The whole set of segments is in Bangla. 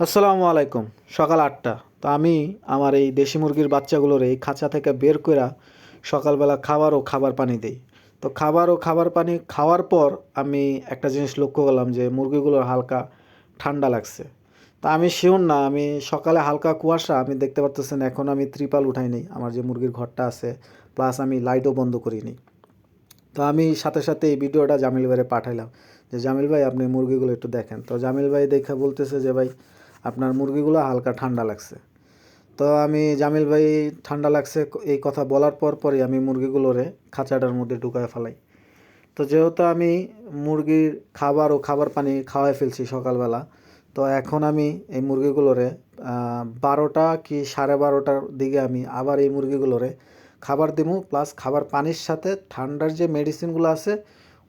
আসসালামু আলাইকুম, সকাল আটটা। তো আমি আমার এই দেশি মুরগির বাচ্চাগুলোর এই খাঁচা থেকে বের করে সকালবেলা খাবার ও খাবার পানি দিই। তো খাবার ও খাবার পানি খাওয়ার পর আমি একটা জিনিস লক্ষ্য করলাম যে মুরগিগুলোর হালকা ঠান্ডা লাগছে। তা আমি শিওর না, আমি সকালে হালকা কুয়াশা, আমি দেখতে পারতেছেন এখন আমি ত্রিপাল উঠাই নেই, আমার যে মুরগির ঘরটা আছে প্লাস আমি লাইটও বন্ধ করিনি তো আমি সাথে সাথে এই ভিডিওটা জামিল ভাইয়ের পাঠাইলাম যে, জামিল ভাই, আপনি মুরগিগুলো একটু দেখেন। তো জামিল ভাই দেখে বলতেছে যে, ভাই আপনার মুরগিগুলো হালকা ঠান্ডা লাগছে। তো আমি জামিল ভাই ঠান্ডা লাগছে এই কথা বলার পর পরই আমি মুরগিগুলোরে খাঁচাটার মধ্যে ঢুকায় ফেলাই। তো যেহেতু আমি মুরগির খাবার ও খাবার পানি খাওয়াই ফেলছি সকালবেলা, তো এখন আমি এই মুরগিগুলোরে বারোটা কি সাড়ে বারোটার দিকে আমি আবার এই মুরগিগুলোরে খাবার দিমু, প্লাস খাবার পানির সাথে ঠান্ডার যে মেডিসিনগুলো আছে,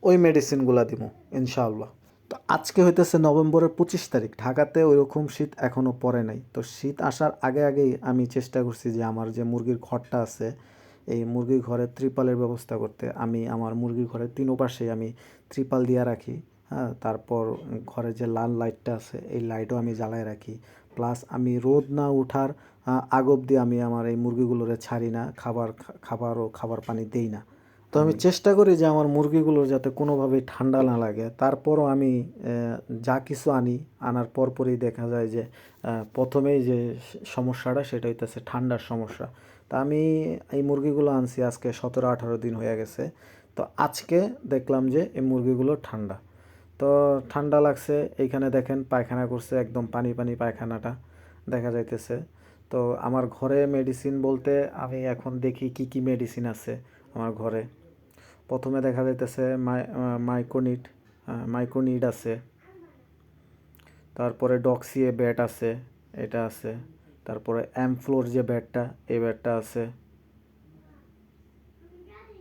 ওই মেডিসিনগুলো দিমু, ইনশাআল্লাহ। তো আজকে হইতেছে নভেম্বরের পঁচিশ তারিখ। ঢাকাতে ওইরকম শীত এখনও পড়ে নাই। তো শীত আসার আগে আগেই আমি চেষ্টা করছি যে আমার যে মুরগির ঘরটা আছে, এই মুরগির ঘরে ত্রিপালের ব্যবস্থা করতে। আমি আমার মুরগির ঘরের তিন পাশে আমি ত্রিপাল দিয়ে রাখি হ্যাঁ তারপর ঘরে যে লাল লাইটটা আছে, এই লাইটও আমি জ্বালায় রাখি। প্লাস আমি রোদ না ওঠার আগ অবধি আমি আমার এই মুরগিগুলোরে ছাড়ি না, খাবার খাবার ও খাবার পানি দেই না। তো আমি চেষ্টা করি যে আমার মুরগিগুলোর যাতে কোনোভাবেই ঠান্ডা না লাগে। তারপরও আমি যা কিছু আনি আনার পরপরই দেখা যায় যে প্রথমেই যে সমস্যাটা সেটা হইতেছে ঠান্ডার সমস্যা। তা আমি এই মুরগিগুলো আনছি আজকে সতেরো আঠারো দিন হয়ে গেছে। তো আজকে দেখলাম যে এই মুরগিগুলো ঠান্ডা। তো ঠান্ডা লাগছে এইখানে দেখেন পায়খানা করছে একদম পানি পানি পায়খানাটা দেখা যাইতেছে। তো আমার ঘরে মেডিসিন বলতে আমি এখন দেখি কি কি মেডিসিন আছে। আমার ঘরে। প্রথমে দেখা যাইতেছে মাই মাইকোনিট মাইকোনিড আছে। তারপরে ডক্সিয়ে ব্যাট আছে এটা আছে। তারপরে অ্যামফ্লোর যে ব্যাটটা এই ব্যাটটা আছে।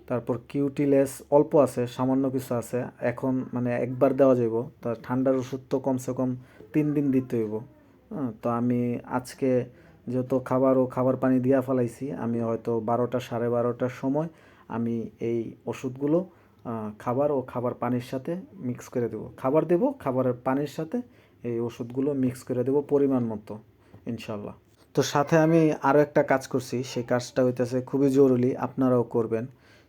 তারপর কিউটিলেস অল্প আছে সামান্য কিছু আছে। এখন মানে একবার দেওয়া যাইব। তা ঠান্ডার ওষুধ তো কমসে কম তিন দিন দিতে হইব। হ্যাঁ, তো আমি আজকে যেহেতু খাবার ও খাবার পানি দিয়া ফেলাইছি আমি হয়তো বারোটা সাড়ে বারোটার সময় আমি এই ওষুধগুলো খাবার ও খাবার পানির সাথে মিক্স করে দেবো। খাবার দেব, খাবারের পানির সাথে এই ওষুধগুলো মিক্স করে দেবো পরিমাণ মতো, ইনশাল্লাহ। তো সাথে আমি আরও একটা কাজ করছি, সেই কাজটা হইতেছে খুবই জরুরি, আপনারাও করবেন।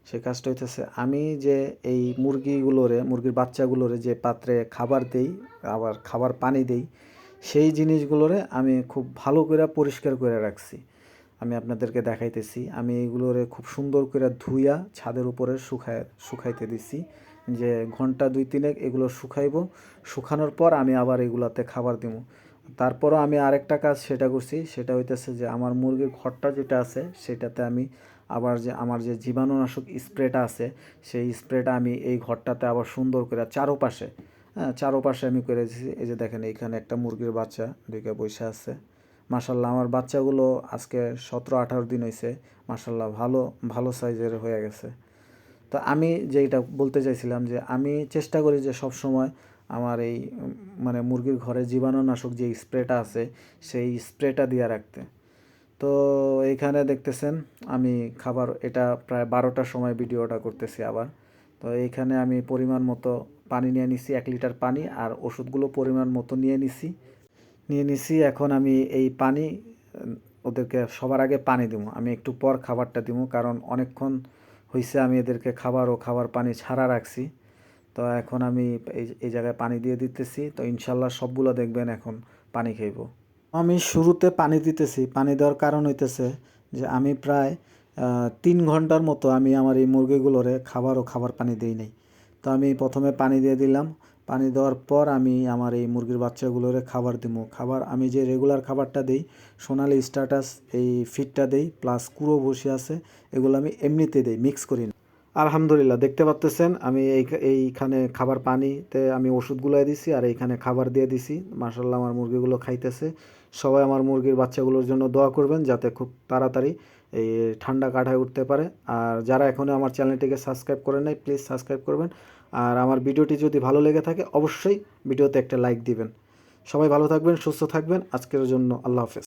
সেই কাজটা হইতেছে আমি যে এই মুরগিগুলোরে, মুরগির বাচ্চাগুলোরে যে পাত্রে খাবার দেই, আবার খাবার পানি দেই, সেই জিনিসগুলোরে আমি খুব ভালো করে পরিষ্কার করে রাখছি। আমি আপনাদেরকে দেখাইতেছি। আমি এইগুলোরে খুব সুন্দর করে ধুইয়া ছাদের উপরে শুকায়, শুকাইতে দিছি। যে ঘণ্টা দুই তিনেক এগুলো শুকাইবো। শুকানোর পর আমি আবার এগুলাতে খাবার দিব তারপরও আমি আরেকটা কাজ সেটা করছি, সেটা হইতেছে যে আমার মুরগির ঘরটা যেটা আছে, সেটাতে আমি আবার যে আমার যে জীবাণুনাশক স্প্রেটা আছে, সেই স্প্রেটা আমি এই ঘরটাতে আবার সুন্দর করে চারোপাশে হ্যাঁ চারোপাশে আমি করে দিয়েছি এই যে দেখেন, এইখানে একটা মুরগির বাচ্চা ঢুকে বসে আছে। মাসাল্লাহ আমার বাচ্চাগুলো আজকে সতেরো আঠারো দিন হয়েছে মাসাল্লাহ ভালো ভালো সাইজের হয়ে গেছে। তো আমি যেটা বলতে চাইছিলাম যে, আমি চেষ্টা করি যে সব সময় আমার এই মানে মুরগির ঘরে জীবাণুনাশক যে স্প্রেটা আছে, সেই স্প্রেটা দিয়ে রাখতে। তো এইখানে দেখতেছেন, আমি খাবার, এটা প্রায় বারোটার সময় ভিডিওটা করতেছি আবার। তো এইখানে আমি পরিমাণ মতো পানি নিয়ে নিছি, এক লিটার পানি আর ওষুধগুলো পরিমাণ মতো নিয়ে নিছি। নিয়ে নিছি, এখন আমি এই পানি, ওদেরকে সবার আগে পানি দিব। আমি একটু পর খাবারটা দিব, কারণ অনেকক্ষণ হয়েছে আমি এদেরকে খাবার ও খাবার পানি ছাড়া রাখছি। তো এখন আমি এই জায়গায় পানি দিয়ে দিতেছি, তো ইনশাল্লাহ সবগুলো দেখবেন এখন পানি খাইব। আমি শুরুতে পানি দিতেছি, পানি দেওয়ার কারণ হইতেছে যে আমি প্রায় তিন ঘণ্টার মতো আমি আমার এই মুরগিগুলোরে খাবার ও খাবার পানি দিই নাই। তো আমি প্রথমে পানি দিয়ে দিলাম পানি দেওয়ার পর আমি আমার এই মুরগির বাচ্চাগুলোরে খাবার দিব খাবার, আমি যে রেগুলার খাবারটা দিই, সোনালি স্ট্যাটাস এই ফিডটা দেই প্লাস কুড়ো বসে আছে, এগুলো আমি এমনিতে দিই মিক্স করি না। আলহামদুলিল্লাহ, দেখতে পাচ্তেছেন আমি এই এইখানে খাবার পানিতে আমি ওষুধগুলো দিছি আর এইখানে খাবার দিয়ে দিছি। মার্শাল্লাহ আমার মুরগিগুলো খাইতেছে। সবাই আমার মুরগির বাচ্চাগুলোর জন্য দোয়া করবেন, যাতে খুব তাড়াতাড়ি এই ঠান্ডা কাঠায় উঠতে পারে। আর যারা এখনও আমার চ্যানেলটিকে সাবস্ক্রাইব করে নাই, প্লিজ সাবস্ক্রাইব করবেন। আর আমার ভিডিওটি যদি ভালো লেগে থাকে, অবশ্যই ভিডিওতে একটা লাইক দিবেন। সবাই ভালো থাকবেন, সুস্থ থাকবেন। আজকের জন্য আল্লাহ হাফেজ।